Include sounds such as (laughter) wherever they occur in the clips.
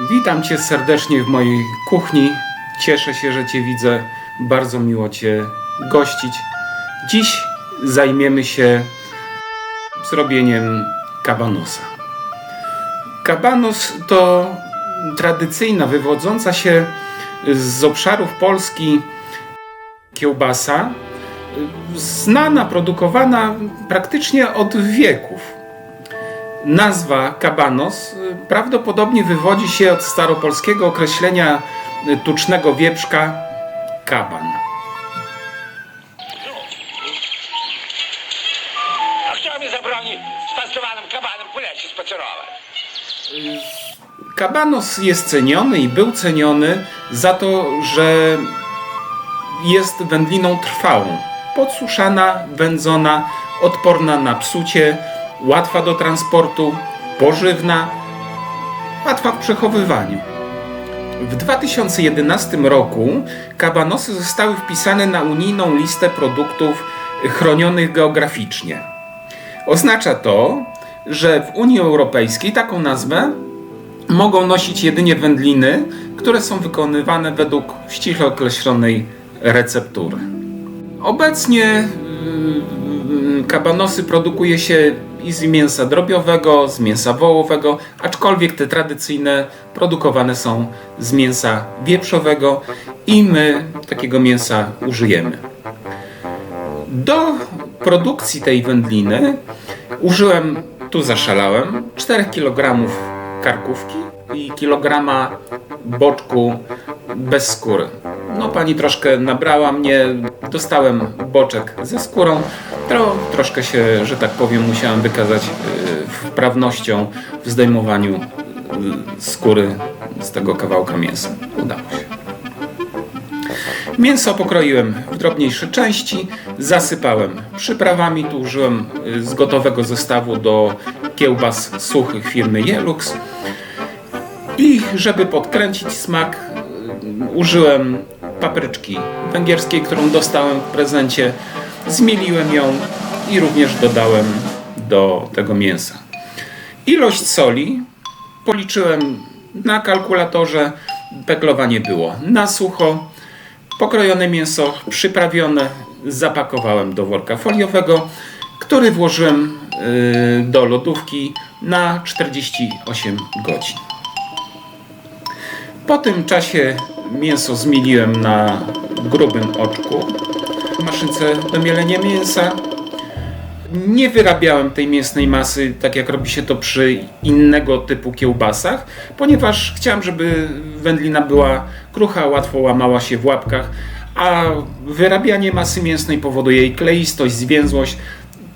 Witam Cię serdecznie w mojej kuchni. Cieszę się, że Cię widzę. Bardzo miło Cię gościć. Dziś zajmiemy się zrobieniem kabanosa. Kabanos to tradycyjna, wywodząca się z obszarów Polski kiełbasa, znana, produkowana praktycznie od wieków. Nazwa kabanos y, prawdopodobnie wywodzi się od staropolskiego określenia y, tucznego wieprzka kaban. A kto mi zabroni spastowanym kabanem po lesie spacerować? Kabanos jest ceniony i był ceniony za to, że jest wędliną trwałą. Podsuszana, wędzona, odporna na psucie, łatwa do transportu, pożywna, łatwa w przechowywaniu. W 2011 roku kabanosy zostały wpisane na unijną listę produktów chronionych geograficznie. Oznacza to, że w Unii Europejskiej taką nazwę mogą nosić jedynie wędliny, które są wykonywane według ściśle określonej receptury. Obecnie yy, kabanosy produkuje się i z mięsa drobiowego, z mięsa wołowego, aczkolwiek te tradycyjne produkowane są z mięsa wieprzowego i my takiego mięsa użyjemy. Do produkcji tej wędliny użyłem, tu zaszalałem, 4 kg karkówki i kilograma boczku bez skóry. No pani troszkę nabrała mnie, dostałem boczek ze skórą, tro, troszkę się, że tak powiem, musiałem wykazać y, wprawnością w zdejmowaniu y, skóry z tego kawałka mięsa. Udało się. Mięso pokroiłem w drobniejsze części, zasypałem przyprawami. Tu użyłem y, z gotowego zestawu do kiełbas suchych firmy Jelux. I żeby podkręcić smak, użyłem papryczki węgierskiej, którą dostałem w prezencie. Zmieliłem ją i również dodałem do tego mięsa. Ilość soli policzyłem na kalkulatorze. Peklowanie było na sucho. Pokrojone mięso przyprawione zapakowałem do worka foliowego, który włożyłem y, do lodówki na 48 godzin. Po tym czasie mięso zmieliłem na grubym oczku maszynce do mielenia mięsa. Nie wyrabiałem tej mięsnej masy, tak jak robi się to przy innego typu kiełbasach, ponieważ chciałem, żeby wędlina była krucha, łatwo łamała się w łapkach, a wyrabianie masy mięsnej powoduje jej kleistość, zwięzłość.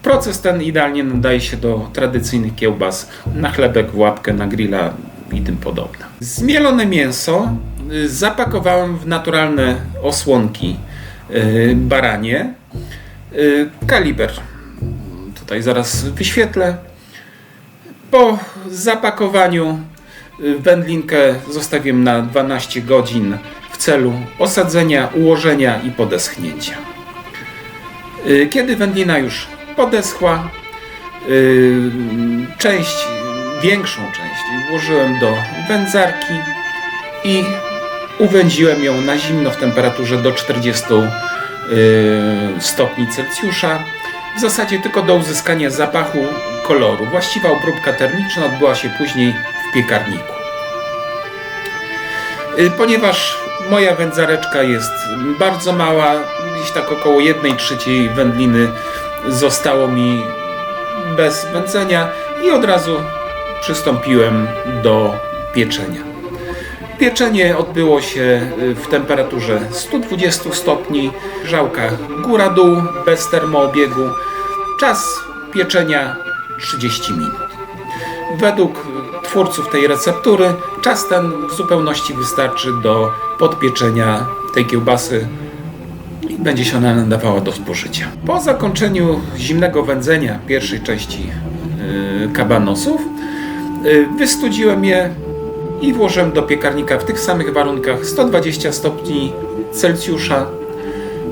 Proces ten idealnie nadaje się do tradycyjnych kiełbas na chlebek, w łapkę, na grilla i tym podobne. Zmielone mięso y, zapakowałem w naturalne osłonki baranie. Y, Kaliber tutaj zaraz wyświetlę. Po zapakowaniu y, wędlinkę zostawiłem na 12 godzin w celu osadzenia, ułożenia i podeschnięcia. Y, Kiedy wędlina już podeschła, y, część, większą część włożyłem do wędzarki i uwędziłem ją na zimno w temperaturze do 40 y, stopni Celsjusza. W zasadzie tylko do uzyskania zapachu koloru. Właściwa obróbka termiczna odbyła się później w piekarniku. Y, Ponieważ moja wędzareczka jest bardzo mała, gdzieś tak około 1 trzeciej wędliny zostało mi bez wędzenia i od razu przystąpiłem do pieczenia. Pieczenie odbyło się y, w temperaturze 120 stopni, grzałka góra-dół bez termoobiegu. Czas pieczenia 30 minut. Według y, twórców tej receptury czas ten w zupełności wystarczy do podpieczenia tej kiełbasy i będzie się ona nadawała do spożycia. Po zakończeniu zimnego wędzenia pierwszej części yy, kabanosów yy, wystudziłem je i włożyłem do piekarnika w tych samych warunkach 120 stopni Celsjusza,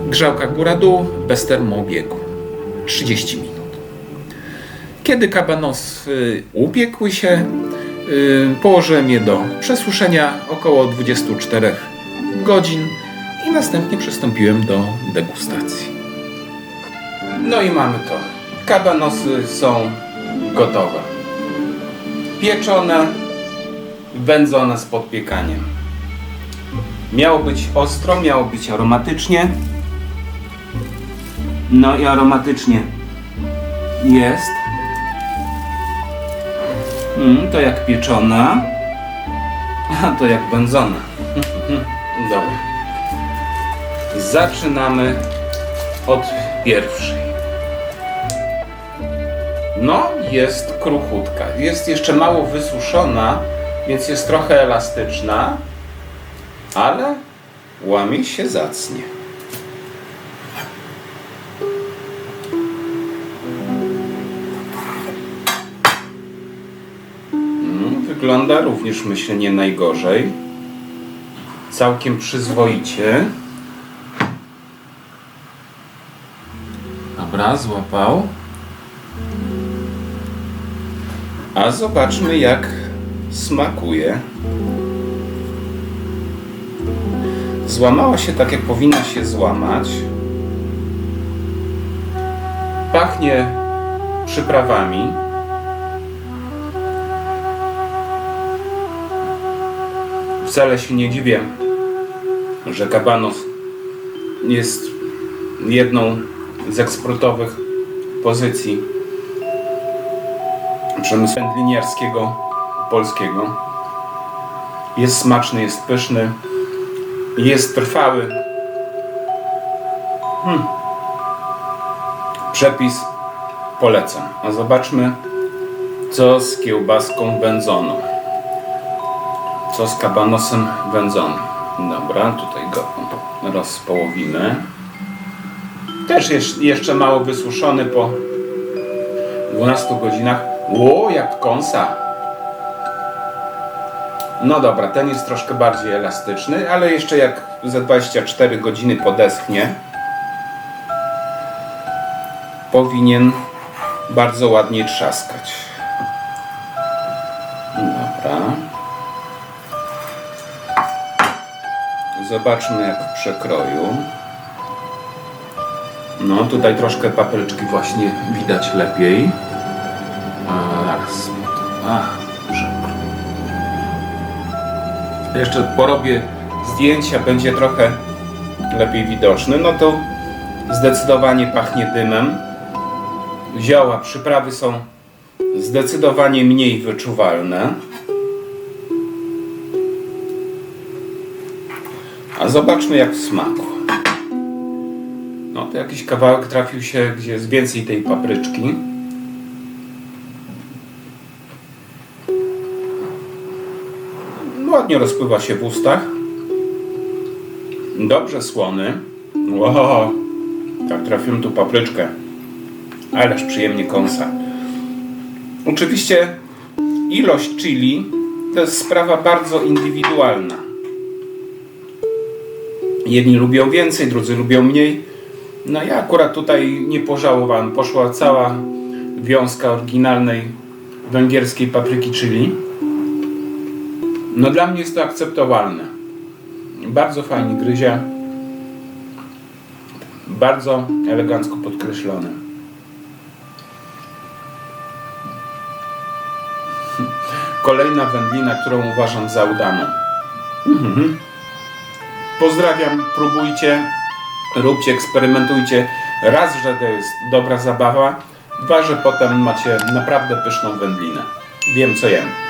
grzałka góra-dół bez termoobiegu 30 minut. Kiedy kabanosy upiekły się, Yy, Położyłem je do przesuszenia około 24 godzin i następnie przystąpiłem do degustacji. No i mamy to. Kabanosy są gotowe. Pieczone, wędzone z podpiekaniem. Miało być ostro, miało być aromatycznie. No i aromatycznie jest. Mm, to jak pieczona, a to jak wędzona. (laughs) Dobra. Zaczynamy od pierwszej. No, jest kruchutka. Jest jeszcze mało wysuszona, więc jest trochę elastyczna, ale łamie się zacnie. Mm, Wygląda również, myślę, nie najgorzej. Całkiem przyzwoicie. Dobra, złapał. A zobaczmy, jak smakuje. Złamała się tak, jak powinna się złamać. Pachnie przyprawami. Wcale się nie dziwię, że kabanos jest jedną z eksportowych pozycji przemysłu wędliniarskiego polskiego. Jest smaczny, jest pyszny, jest trwały. Hmm. Przepis polecam. A zobaczmy, co z kiełbaską wędzoną. Co z kabanosem wędzonym. Dobra, tutaj go rozpołowimy. Też jest jeszcze mało wysuszony po 12 godzinach. Ło, jak kąsa. No dobra, ten jest troszkę bardziej elastyczny, ale jeszcze jak za 24 godziny podeschnie, powinien bardzo ładnie trzaskać. Dobra. Zobaczmy jak w przekroju. No tutaj troszkę papryczki właśnie widać lepiej. Ach, Jeszcze porobię zdjęcia, będzie trochę lepiej widoczny. No to zdecydowanie pachnie dymem. Zioła, przyprawy są zdecydowanie mniej wyczuwalne. A zobaczmy jak w smaku. No to jakiś kawałek trafił się, gdzie jest więcej tej papryczki. Ładnie rozpływa się w ustach. Dobrze słony. Wow, tak trafiłem tu papryczkę. Ależ przyjemnie kąsa. Oczywiście ilość chili to jest sprawa bardzo indywidualna. Jedni lubią więcej, drudzy lubią mniej. No ja akurat tutaj nie pożałowałem. Poszła cała wiązka oryginalnej węgierskiej papryki chili. No dla mnie jest to akceptowalne. Bardzo fajnie gryzie. Bardzo elegancko podkreślone. (laughs) Kolejna wędlina, którą uważam za udaną. Mhm. Pozdrawiam, próbujcie, róbcie, eksperymentujcie. Raz, że to jest dobra zabawa, dwa, że potem macie naprawdę pyszną wędlinę. Wiem co jem.